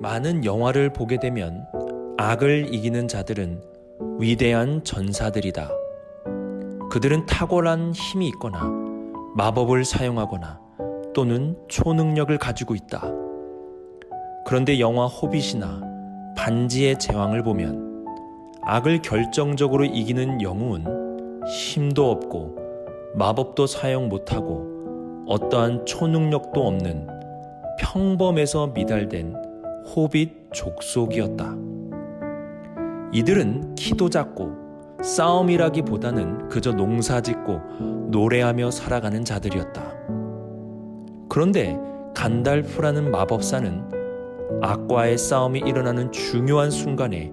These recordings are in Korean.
많은 영화를 보게 되면 악을 이기는 자들은 위대한 전사들이다. 그들은 탁월한 힘이 있거나 마법을 사용하거나 또는 초능력을 가지고 있다. 그런데 영화 호빗이나 반지의 제왕을 보면 악을 결정적으로 이기는 영웅은 힘도 없고 마법도 사용 못하고 어떠한 초능력도 없는 평범해서 미달된 호빗 족속이었다. 이들은 키도 작고 싸움이라기보다는 그저 농사 짓고 노래하며 살아가는 자들이었다. 그런데 간달프라는 마법사는 악과의 싸움이 일어나는 중요한 순간에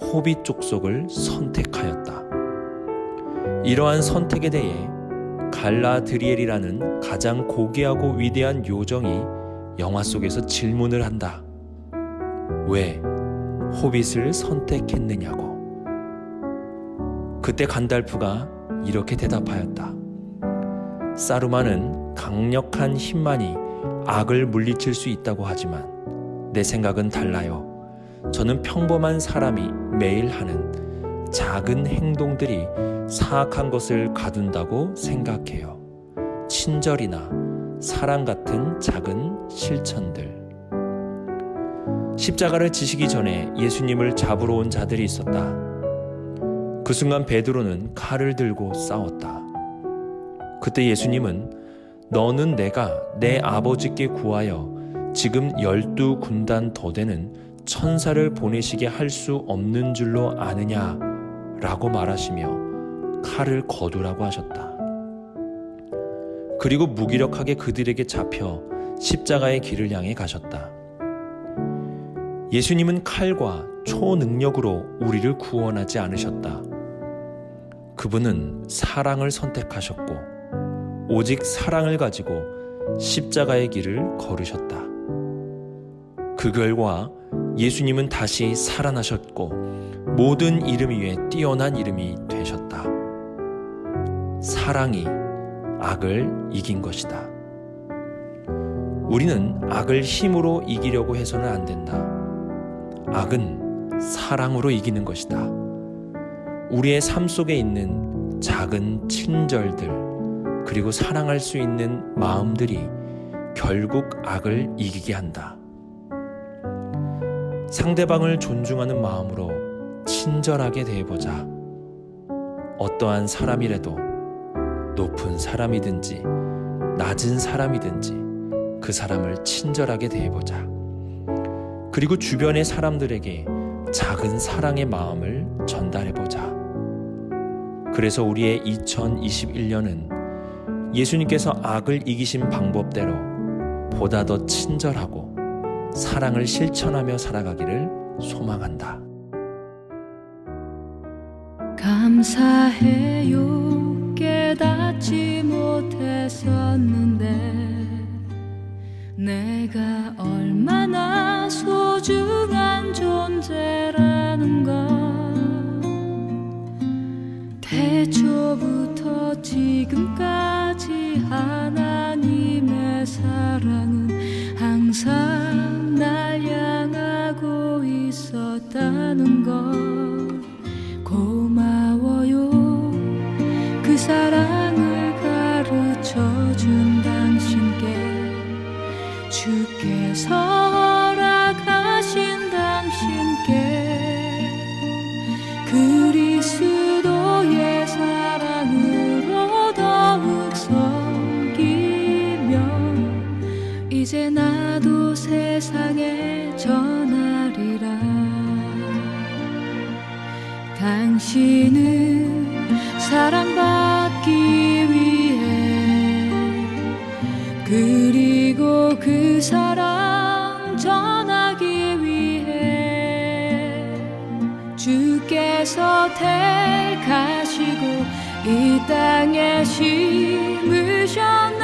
호빗 족속을 선택하였다. 이러한 선택에 대해 갈라드리엘이라는 가장 고귀하고 위대한 요정이 영화 속에서 질문을 한다. 왜 호빗을 선택했느냐고. 그때 간달프가 이렇게 대답하였다. 사루만은 강력한 힘만이 악을 물리칠 수 있다고 하지만 내 생각은 달라요. 저는 평범한 사람이 매일 하는 작은 행동들이 사악한 것을 가둔다고 생각해요. 친절이나 사랑 같은 작은 실천들. 십자가를 지시기 전에 예수님을 잡으러 온 자들이 있었다. 그 순간 베드로는 칼을 들고 싸웠다. 그때 예수님은 너는 내가 내 아버지께 구하여 지금 열두 군단 더 되는 천사를 보내시게 할 수 없는 줄로 아느냐 라고 말하시며 칼을 거두라고 하셨다. 그리고 무기력하게 그들에게 잡혀 십자가의 길을 향해 가셨다. 예수님은 칼과 초능력으로 우리를 구원하지 않으셨다. 그분은 사랑을 선택하셨고, 오직 사랑을 가지고 십자가의 길을 걸으셨다. 그 결과 예수님은 다시 살아나셨고, 모든 이름 위에 뛰어난 이름이 되셨다. 사랑이 악을 이긴 것이다. 우리는 악을 힘으로 이기려고 해서는 안 된다. 악은 사랑으로 이기는 것이다. 우리의 삶 속에 있는 작은 친절들, 그리고 사랑할 수 있는 마음들이 결국 악을 이기게 한다. 상대방을 존중하는 마음으로 친절하게 대해보자. 어떠한 사람이라도 높은 사람이든지 낮은 사람이든지 그 사람을 친절하게 대해보자. 그리고 주변의 사람들에게 작은 사랑의 마음을 전달해보자. 그래서 우리의 2021년은 예수님께서 악을 이기신 방법대로 보다 더 친절하고 사랑을 실천하며 살아가기를 소망한다. 감사해요 깨닫지 못했었는데 하나님의 사랑은 항상 날 향하고 있었다는 걸 고마워요. 그 사랑을 가르쳐 준 당신께 주께서 허락하신 당신께 그리스 당신은 사랑받기 위해 그리고 그 사랑 전하기 위해 주께서 택하시고 이 땅에 심으셨네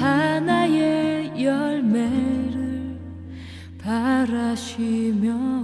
하나의 열매를 바라시면